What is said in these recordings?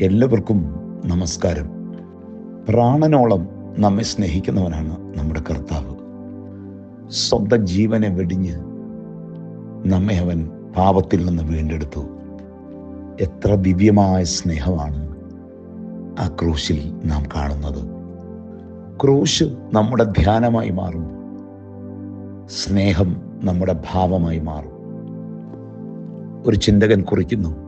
എല്ലാവർക്കും നമസ്കാരം. പ്രാണനോളം നമ്മെ സ്നേഹിക്കുന്നവനാണ് നമ്മുടെ കർത്താവ്. സ്വന്തം ജീവനെ വെടിഞ്ഞ് നമ്മെ അവൻ പാപത്തിൽ നിന്ന് വീണ്ടെടുത്തു. എത്ര ദിവ്യമായ സ്നേഹമാണ് ആ ക്രൂശിൽ നാം കാണുന്നത്. ക്രൂശ് നമ്മുടെ ധ്യാനമായി മാറും. സ്നേഹം നമ്മുടെ ഭാവമായി മാറും. ഒരു ചിന്തകൻ കുറിക്കുന്നു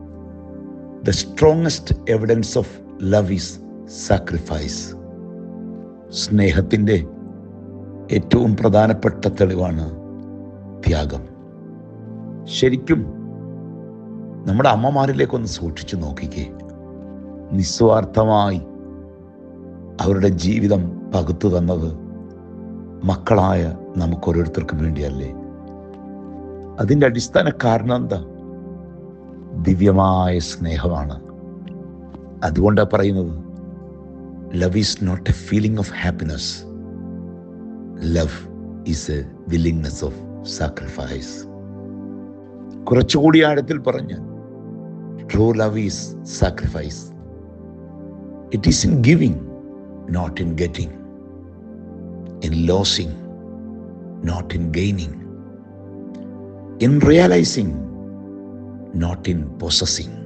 the strongest evidence of love is sacrifice സ്നേഹത്തിന്റെ ഏറ്റവും പ്രധാനപ്പെട്ട തെളിവാണ് ത്യാഗം. ശരിക്കും നമ്മുടെ അമ്മമാരിലേക്കൊന്ന് സൂക്ഷിച്ചു നോക്കിക്കേ. നിസ്വാർത്ഥമായി അവരുടെ ജീവിതം പകുത്തു തന്നത് മക്കളായ നമുക്കോരോരുത്തർക്കും വേണ്ടിയല്ലേ? അതിന്റെ അടിസ്ഥാന കാരണം എന്താ? ദിവ്യമായ സ്നേഹമാണ്. അതുകൊണ്ടാണ് പറയുന്നത് love is not a feeling of happiness love is a willingness of sacrifice കുറച്ചുകൂടി ആഴത്തിൽ പറഞ്ഞ് true love is sacrifice it is in giving not in getting in losing not in gaining in realising not in possessing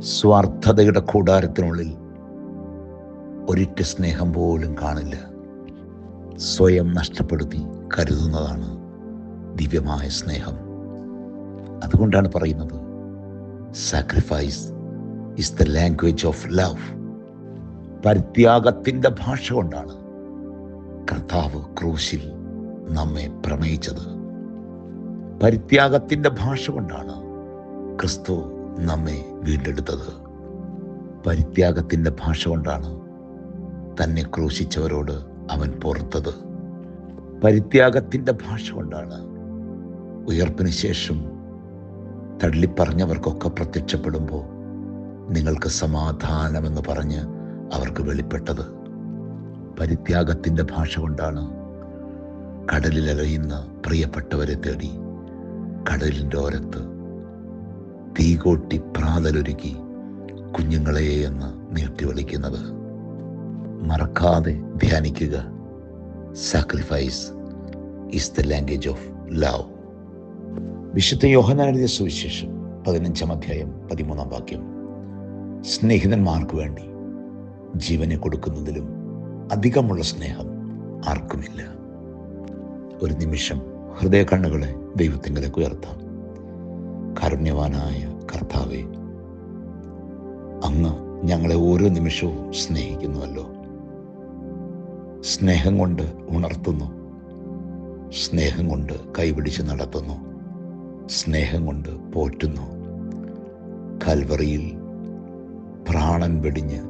സ്വാർത്ഥതയുടെ കൂടാരത്തിനുള്ളിൽ ഒരിറ്റ സ്നേഹം പോലും കാണില്ല. സ്വയം നഷ്ടപ്പെടുത്തി കരുതുന്നതാണ് ദിവ്യമായ സ്നേഹം. അതുകൊണ്ടാണ് പറയുന്നത് sacrifice is the language of love പരിത്യാഗത്തിന്റെ ഭാഷ കൊണ്ടാണ് കർത്താവ് ക്രൂശിൽ നമ്മെ പ്രണയിച്ചത് പരിത്യാഗത്തിന്റെ ഭാഷ കൊണ്ടാണ് ക്രിസ്തു നമ്മെ വീണ്ടെടുത്തത്. പരിത്യാഗത്തിന്റെ ഭാഷ കൊണ്ടാണ് തന്നെ ക്രൂശിച്ചവരോട് അവൻ പുറത്തത്. പരിത്യാഗത്തിന്റെ ഭാഷ കൊണ്ടാണ് ഉയർപ്പിന് ശേഷം തള്ളിപ്പറഞ്ഞവർക്കൊക്കെ പ്രത്യക്ഷപ്പെടുമ്പോൾ നിങ്ങൾക്ക് സമാധാനമെന്ന് പറഞ്ഞ് അവർക്ക് വെളിപ്പെട്ടത്. പരിത്യാഗത്തിന്റെ ഭാഷ കൊണ്ടാണ് കടലിൽ അലയുന്ന പ്രിയപ്പെട്ടവരെ തേടി കടലിന്റെ ഓരത്ത് തീകൊട്ടി പ്രാതലൊരുക്കി കുഞ്ഞുങ്ങളെ എന്ന് നീട്ടി വിളിക്കുന്നത്. മറക്കാതെ ധ്യാനിക്കുക. Sacrifice is the language of love വിശുദ്ധ യോഹനാനെഴുതിയ സുവിശേഷം പതിനഞ്ചാം അധ്യായം പതിമൂന്നാം വാക്യം. സ്നേഹിതന്മാർക്ക് വേണ്ടി ജീവനെ കൊടുക്കുന്നതിലും അധികമുള്ള സ്നേഹം ആർക്കുമില്ല. ഒരു നിമിഷം ഹൃദയ കണ്ണുകളെ ദൈവത്തിങ്കിലേക്ക് ഉയർത്താം. കാരുണ്യവാനായ കർത്താവെ അങ്ങ് ഞങ്ങളെ ഓരോ നിമിഷവും സ്നേഹിക്കുന്നുവല്ലോ. സ്നേഹം കൊണ്ട് ഉണർത്തുന്നു. സ്നേഹം കൊണ്ട് കൈപിടിച്ച് നടത്തുന്നു. സ്നേഹം കൊണ്ട് പോറ്റുന്നു. കൽവറിയിൽ പ്രാണൻ വെടിഞ്ഞ്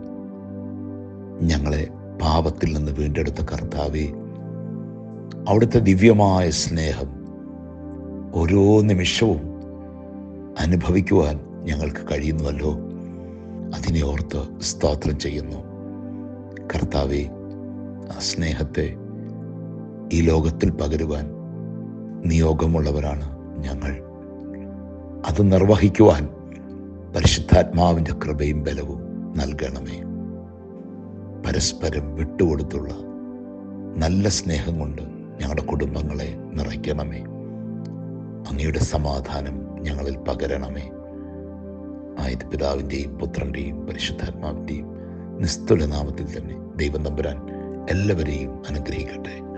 ഞങ്ങളെ പാപത്തിൽ നിന്ന് വീണ്ടെടുത്ത കർത്താവെ അവിടുത്തെ ദിവ്യമായ സ്നേഹം ഓരോ നിമിഷവും അനുഭവിക്കുവാൻ ഞങ്ങൾക്ക് കഴിയുന്നുവല്ലോ അതിനെ ഓർത്ത് സ്തോത്രം ചെയ്യുന്നു. കർത്താവെ ആ സ്നേഹത്തെ ഈ ലോകത്തിൽ പകരുവാൻ നിയോഗമുള്ളവരാണ് ഞങ്ങൾ. അത് നിർവഹിക്കുവാൻ പരിശുദ്ധാത്മാവിന്റെ കൃപയും ബലവും നൽകണമേ. പരസ്പരം വിട്ടുകൊടുത്തുള്ള നല്ല സ്നേഹം കൊണ്ട് ഞങ്ങളുടെ കുടുംബങ്ങളെ നിറയ്ക്കണമേ. അങ്ങയുടെ സമാധാനം ഞങ്ങളിൽ പകരണമേ. ആയത് പിതാവിന്റെയും പുത്രന്റെയും പരിശുദ്ധാത്മാവിന്റെയും നിസ്തുല നാമത്തിൽ തന്നെ ദൈവം തമ്പുരാൻ എല്ലാവരെയും അനുഗ്രഹിക്കട്ടെ.